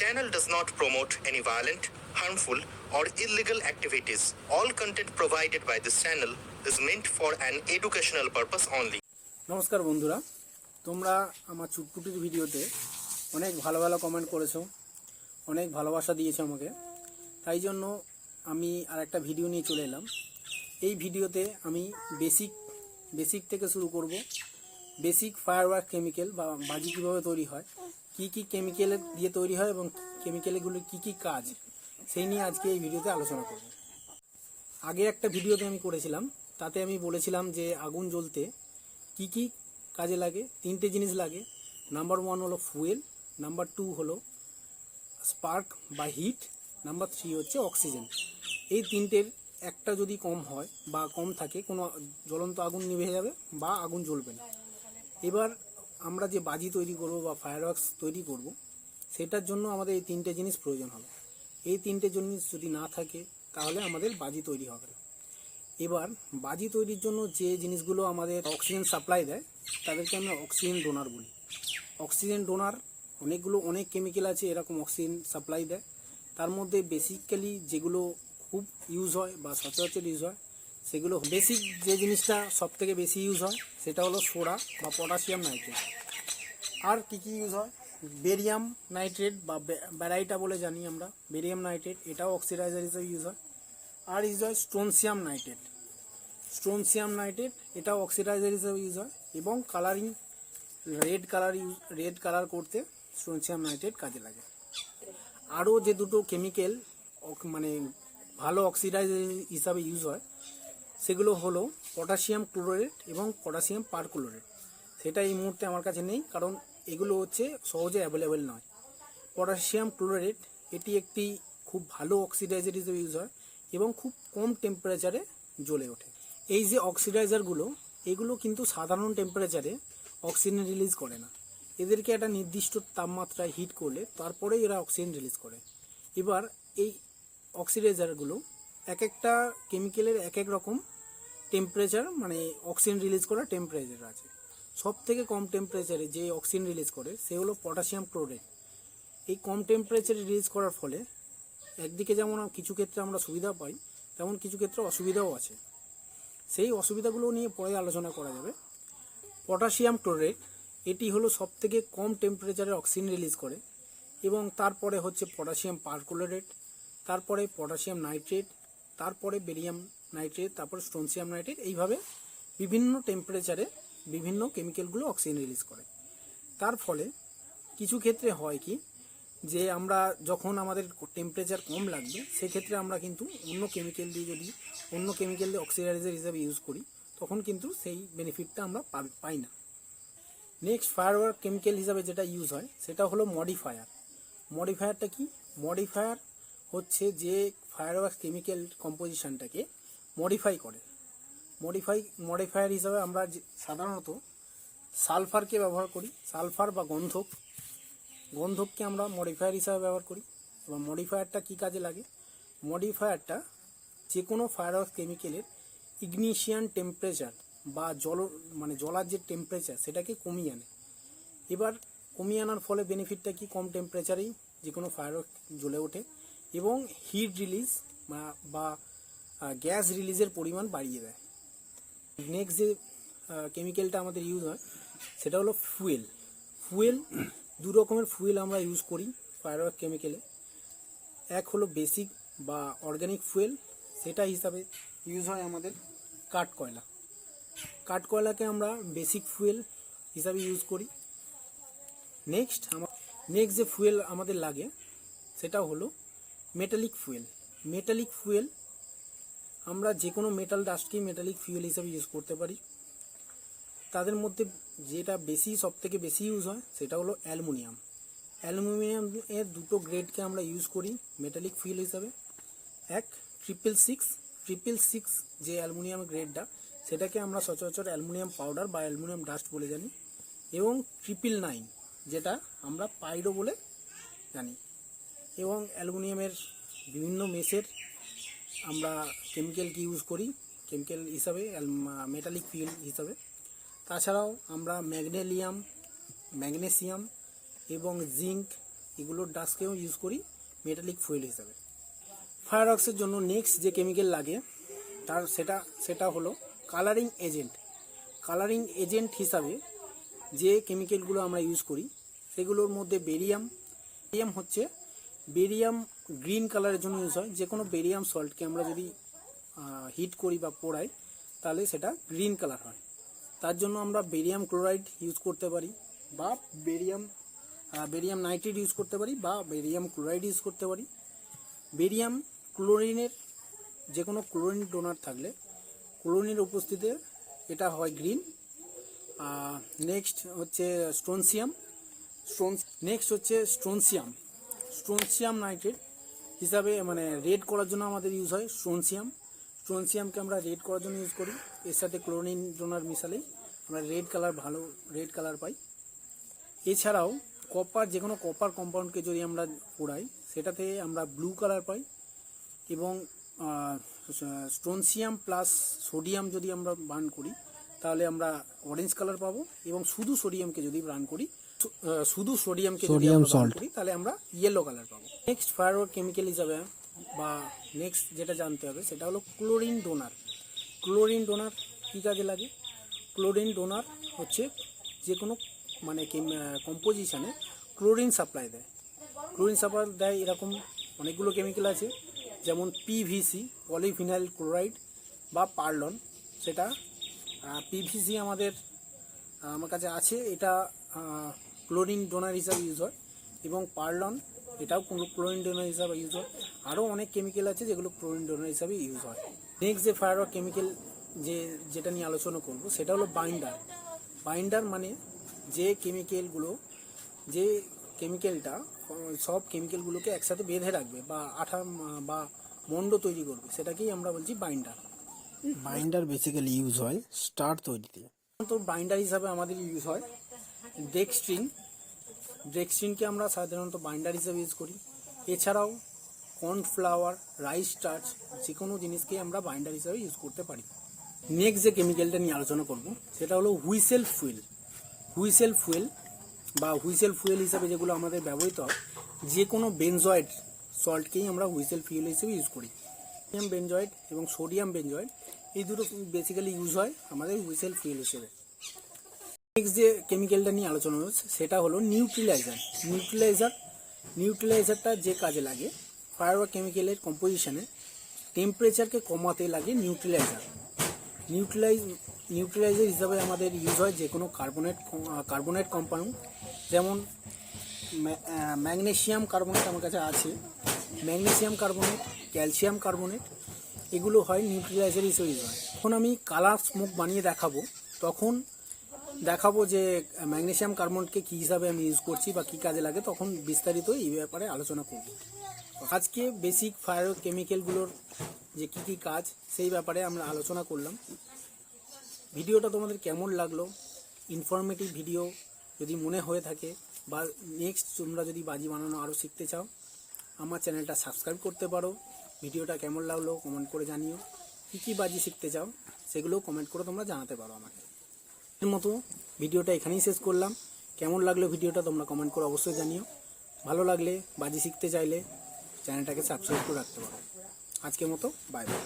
channel does not promote any violent, harmful, or illegal activities. All content provided by this channel is meant for an educational purpose only. নমস্কার বন্ধুরা তোমরা আমার চুটপুটির ভিডিওতে অনেক ভালো ভালো কমেন্ট করেছ অনেক ভালোবাসা দিয়েছ আমাকে তাই জন্য আমি আর একটা ভিডিও নিয়ে চলে এলাম এই ভিডিওতে আমি বেসিক বেসিক থেকে শুরু করব বেসিক ফায়ারওয়ার্ক কেমিক্যাল বা বাজি কীভাবে তৈরি হয় কি কি কেমিক্যাল দিয়ে তৈরি হয় এবং কেমিক্যালগুলোর কি কি কাজ, সেই নিয়ে আজকে এই ভিডিওতে আলোচনা করব। আগে একটা ভিডিওতে আমি করেছিলাম, তাতে আমি বলেছিলাম যে আগুন জ্বলতে কি কি কাজে লাগে, তিনটে জিনিস লাগে। নাম্বার ওয়ান হলো ফুয়েল নাম্বার টু হলো স্পার্ক বা হিট নাম্বার থ্রি হচ্ছে অক্সিজেন এই তিনটের একটা যদি কম হয় বা কম থাকে, কোনো জ্বলন্ত আগুন নিভে যাবে বা আগুন জ্বলবে না। এবার আমরা যে বাজি তৈরি করব বা ফায়ারওয়ার্কস তৈরি করব, সেটার জন্য আমাদের এই তিনটে জিনিস প্রয়োজন হবে। এই তিনটে জিনিস যদি না থাকে, তাহলে আমাদের বাজি তৈরি হবে না। এবার, বাজি তৈরির জন্য যে জিনিসগুলো আমাদের অক্সিজেন সাপ্লাই দেয়, তাদেরকে আমরা অক্সিজেন ডোনার বলি। অক্সিজেন ডোনার অনেকগুলো, অনেক কেমিক্যাল আছে, এরকম অক্সিজেন সাপ্লাই দেয়। তার মধ্যে বেসিক্যালি যেগুলো খুব ইউজ হয় বা সচরাচর ইউজ হয়, সেগুলো বেসিক যে জিনিসটা সব থেকে বেশি ইউজ হয় সেটা হলো সোডা বা পটাশিয়াম নাইট্রেট। আর কি কি ইউজ হয়? বেরিয়াম নাইট্রেট বা ব্যারাইটা বলে জানি আমরা। বেরিয়াম নাইট্রেট, এটাও অক্সিডাইজার হিসেবে ইউজ হয়। আর ইউজ হয় স্টোনসিয়াম নাইট্রেট। স্টোনসিয়াম নাইট্রেট, এটাও অক্সিডাইজার হিসেবে ইউজ হয়। এবং colouring red colour use red colour করতে স্টোনসিয়াম নাইট্রেট কাজে লাগে। আরও যে দুটো কেমিক্যাল মানে ভালো অক্সিডাইজার হিসাবে ইউজ হয় সেগুলো হলো পটাশিয়াম ক্লোরেট এবং পটাশিয়াম পারক্লোরেট সেটা এই মুহূর্তে আমার কাছে নেই, কারণ এগুলো হচ্ছে সহজে অ্যাভেলেবেল নয়। পটাশিয়াম ক্লোরেট এটি একটি খুব ভালো অক্সিডাইজার হিসেবে ইউজ হয় এবং খুব কম টেম্পারেচারে জ্বলে ওঠে। এই যে অক্সিডাইজারগুলো এগুলো কিন্তু সাধারণ টেম্পারেচারে অক্সিজেন রিলিজ করে না। এদেরকে একটা নির্দিষ্ট তাপমাত্রায় হিট করলে তারপরে এরা অক্সিজেন রিলিজ করে। এবার এই অক্সিডাইজারগুলো এক একটা কেমিক্যালের এক এক রকম টেম্পারেচার মানে অক্সিজেন রিলিজ করার টেম্পারেচার আছে। সব থেকে কম টেম্পারেচারে যে অক্সিজেন রিলিজ করে, সে হলো পটাশিয়াম ক্লোরেট এই কম টেম্পারেচারে রিলিজ করার ফলে একদিকে যেমন কিছু ক্ষেত্রে আমরা সুবিধা পাই, তেমন কিছু ক্ষেত্রে অসুবিধাও আছে। সেই অসুবিধাগুলো নিয়ে পরে আলোচনা করা যাবে। পটাশিয়াম ক্লোরেট এটি হলো সব থেকে কম টেম্পারেচারে অক্সিজেন রিলিজ করে, এবং তারপরে হচ্ছে পটাশিয়াম পারক্লোরেট তারপরে পটাশিয়াম নাইট্রেট তারপরে বেরিয়াম নাইট্রেট, তারপর স্টোনসিয়াম নাইট্রেট, এইভাবে বিভিন্ন টেম্পারেচারে বিভিন্ন কেমিক্যালগুলো অক্সিজেন রিলিজ করে। তার ফলে কিছু ক্ষেত্রে হয় কি, যে আমরা যখন আমাদের টেম্পারেচার কম লাগবে, সেক্ষেত্রে আমরা কিন্তু অন্য কেমিক্যাল দিয়ে যদি অন্য কেমিক্যাল দিয়ে অক্সিডাইজার হিসাবে ইউজ করি, তখন কিন্তু সেই বেনিফিটটা আমরা পাই না। নেক্সট ফায়ারওয়ার্ক কেমিক্যাল হিসাবে যেটা ইউজ হয়, সেটা হলো মডিফায়ার মডিফায়ারটা কি? মডিফায়ার হচ্ছে যে ফায়ারওয়ার্ক কেমিক্যাল কম্পোজিশনটাকে মডিফাই করে। মডিফাই মডিফায়ার হিসাবে আমরা সাধারণত সালফারকে ব্যবহার করি। সালফার বা গন্ধক, গন্ধককে আমরা মডিফায়ার হিসাবে ব্যবহার করি। এবং মডিফায়ারটা কী কাজে লাগে? মডিফায়ারটা যে কোনো ফায়ারওয়ার্ক কেমিক্যালের ইগনিশিয়ান টেম্পারেচার বা জল মানে জলার যে টেম্পারেচার সেটাকে কমিয়ে আনে। এবার কমিয়ে আনার ফলে বেনিফিটটা কি? কম টেম্পারেচারেই যে কোনো ফায়ারওয়ার্ক জ্বলে ওঠে। এবং হিট রিলিজ বা গ্যাস রিলিজের পরিমাণ বাড়িয়ে দেয়। নেক্সট যে কেমিক্যালটা আমাদের ইউজ হয়, সেটা হলো ফুয়েল ফুয়েল দু রকমের ফুয়েল আমরা ইউজ করি ফায়ারওয়ার্ক কেমিক্যালে এক হলো বেসিক বা অর্গানিক ফুয়েল সেটা হিসাবে ইউজ হয় আমাদের কাঠ কয়লা। কাঠ কয়লাকে আমরা বেসিক ফুয়েল হিসাবে ইউজ করি। নেক্সট আমার নেক্সট যে ফুয়েল আমাদের লাগে, সেটা হলো মেটালিক ফুয়েল মেটালিক ফুয়েল আমরা যে কোনো মেটাল ডাস্টকেই মেটালিক ফুয়েল হিসাবে ইউজ করতে পারি। তাদের মধ্যে যেটা বেশি সব থেকে বেশি ইউজ হয়, সেটা হলো অ্যালুমিনিয়াম। অ্যালুমিনিয়াম এর দুটো গ্রেডকে আমরা ইউজ করি মেটালিক ফুয়েল হিসাবে। এক ট্রিপল সিক্স ট্রিপল সিক্স যে অ্যালুমিনিয়াম গ্রেডটা সেটাকে আমরা সচরাচর অ্যালুমিনিয়াম পাউডার বা অ্যালুমিনিয়াম ডাস্ট বলে জানি। এবং ট্রিপল নাইন যেটা আমরা পাইরো বলে জানি। এবং অ্যালুমিনিয়ামের বিভিন্ন মেসের আমরা কেমিক্যালকে ইউজ করি? কেমিক্যাল হিসাবে মেটালিক ফিউল হিসাবে। তাছাড়াও আমরা ম্যাগনেলিয়াম ম্যাগনেসিয়াম এবং জিঙ্ক এগুলোর ডাস্টকেও ইউজ করি মেটালিক ফুয়েল হিসাবে। ফায়ারওয়ার্কসের জন্য নেক্সট যে কেমিক্যাল লাগে, তার সেটা সেটা হলো কালারিং এজেন্ট কালারিং এজেন্ট হিসাবে যে কেমিক্যালগুলো আমরা ইউজ করি, সেগুলোর মধ্যে বেরিয়াম বেরিয়াম হচ্ছে বেরিয়াম গ্রিন কালারের জন্য ইউজ হয়। যে কোনো বেরিয়াম সল্টকে আমরা যদি হিট করি বা পোড়াই, তাহলে সেটা গ্রিন কালার হয়। তার জন্য আমরা বেরিয়াম ক্লোরাইড ইউজ করতে পারি বা বেরিয়াম বেরিয়াম নাইট্রেট ইউজ করতে পারি বা বেরিয়াম ক্লোরাইড ইউজ করতে পারি। বেরিয়াম ক্লোরিনের যে কোনো ক্লোরিন ডোনার থাকলে ক্লোরিনের উপস্থিতিতে এটা হয় গ্রিন নেক্সট হচ্ছে স্টোনসিয়াম স্টোন নেক্সট হচ্ছে স্টোনসিয়াম স্টোনসিয়াম নাইট্রেট হিসাবে মানে রেড করার জন্য আমাদের ইউজ হয় স্টোনসিয়াম স্টোনসিয়ামকে আমরা রেড করার জন্য ইউজ করি। এর সাথে ক্লোরিন ডোনার মিশালেই আমরা রেড কালার ভালো রেড কালার পাই। এছাড়াও কপার যে কোনো কপার কম্পাউন্ডকে যদি আমরা পোড়াই, সেটাতে আমরা ব্লু কালার পাই এবং স্টোনসিয়াম প্লাস সোডিয়াম যদি আমরা বার্ন করি, তাহলে আমরা অরেঞ্জ কালার পাবো এবং শুধু সোডিয়ামকে যদি বার্ন করি শুধু সোডিয়ামকে salt. করি তাহলে আমরা ইয়েলো কালার পাবো। নেক্সট ফায়ারওয়ার্ক কেমিক্যাল হিসাবে বা নেক্সট যেটা জানতে হবে সেটা হলো ক্লোরিন ডোনার ক্লোরিন ডোনার কী কাজে লাগে? ক্লোরিন ডোনার হচ্ছে যে কোনো মানে কম্পোজিশানে ক্লোরিন সাপ্লাই দেয়। ক্লোরিন সাপ্লাই দেয় এরকম অনেকগুলো কেমিক্যাল আছে যেমন পিভিসি পলিফিনাইল ক্লোরাইড বা পার্লন। সেটা পিভিসি আমাদের আমার কাছে আছে এটা ক্লোরিন ডোনার হিসাবে ইউজ হয় এবং পার্লন এটাও ক্লোরিন ডোনার হিসাবে ইউজ হয়। আরও অনেক কেমিক্যাল আছে যেগুলো ক্লোরিন ডোনার হিসাবে ইউজ হয়। নেক্সট যে ফায়ার কেমিক্যাল যে যেটা নিয়ে আলোচনা করব সেটা হলো বাইন্ডার বাইন্ডার মানে যে কেমিক্যালগুলো যে কেমিক্যালটা সব কেমিক্যালগুলোকে একসাথে বেঁধে রাখবে বা আঠা বা মন্ড তৈরি করবে সেটাকেই আমরা বলছি বাইন্ডার বাইন্ডার বেসিক্যালি ইউজ হয় স্টার তৈরিতে। তো বাইন্ডার হিসাবে আমাদের ইউজ হয়। ডেক্সট্রিন ডেক্সট্রিনকে আমরা সাধারণত বাইন্ডার হিসাবে ইউজ করি। এছাড়াও কর্নফ্লাওয়ার রাইস স্টার্চ যে কোনো জিনিসকে আমরা বাইন্ডার হিসাবে ইউজ করতে পারি। নেক্সট যে কেমিক্যালটা নিয়ে আলোচনা করব, সেটা হলো হুইসেল ফুয়েল। হুইসেল ফুয়েল বা হুইসেল ফুয়েল হিসাবে যেগুলো আমাদের ব্যবহৃত হয় যে কোনো বেনজয়েড সল্টকেই আমরা হুইসেল ফুয়েল হিসেবে ইউজ করি। বেনজয়েড এবং সোডিয়াম বেনজয়েড এই দুটো বেসিক্যালি ইউজ হয় আমাদের হুইসেল ফুয়েল হিসেবে। নেক্সট যে কেমিক্যালটা নিয়ে আলোচনা হচ্ছে, সেটা হলো নিউট্রিলাইজার নিউট্রিলাইজার নিউট্রিলাইজারটা যে কাজে লাগে ফায়ার কেমিক্যালের কম্পোজিশনে টেম্পারেচারকে কমাতে লাগে নিউট্রিলাইজার নিউট্রিলাইজ নিউট্রিলাইজার হিসাবে আমাদের ইউজ হয় যে কোনো কার্বনেট কার্বনেট কম্পাউন্ড যেমন ম্যাগনেসিয়াম কার্বনেট আমার কাছে আছে। ম্যাগনেসিয়াম কার্বনেট ক্যালসিয়াম কার্বনেট এগুলো হয় নিউট্রিলাইজার হিসেবে ইউজ হয়। এখন আমি কালার স্মোক বানিয়ে দেখাবো। তখন দেখাবো যে ম্যাগনেশিয়াম কার্বনেটকে কী হিসাবে আমি ইউজ করছি বা কী কাজে লাগে, তখন বিস্তারিত এই ব্যাপারে আলোচনা করব। আজকে বেসিক ফায়ার কেমিক্যালগুলোর যে কী কী কাজ, সেই ব্যাপারে আমরা আলোচনা করলাম। ভিডিওটা তোমাদের কেমন লাগল? ইনফরমেটিভ ভিডিও যদি মনে হয়ে থাকে, বা নেক্সট তোমরা যদি বাজি বানানো আরও শিখতে চাও, আমার চ্যানেলটা সাবস্ক্রাইব করতে পারো। ভিডিওটা কেমন লাগল কমেন্ট করে জানিও। কী কী বাজি শিখতে চাও, সেগুলো কমেন্ট করে তোমরা জানাতে পারো আমাকে। মতো ভিডিওটা এখানেই শেষ করলাম। কেমন লাগল ভিডিওটা তোমরা কমেন্ট করে অবশ্যই জানিও। ভালো লাগলে, বাজি শিখতে চাইলে চ্যানেলটাকে সাবস্ক্রাইব করে রাখতে পারো। আজকের মতো বাই বাই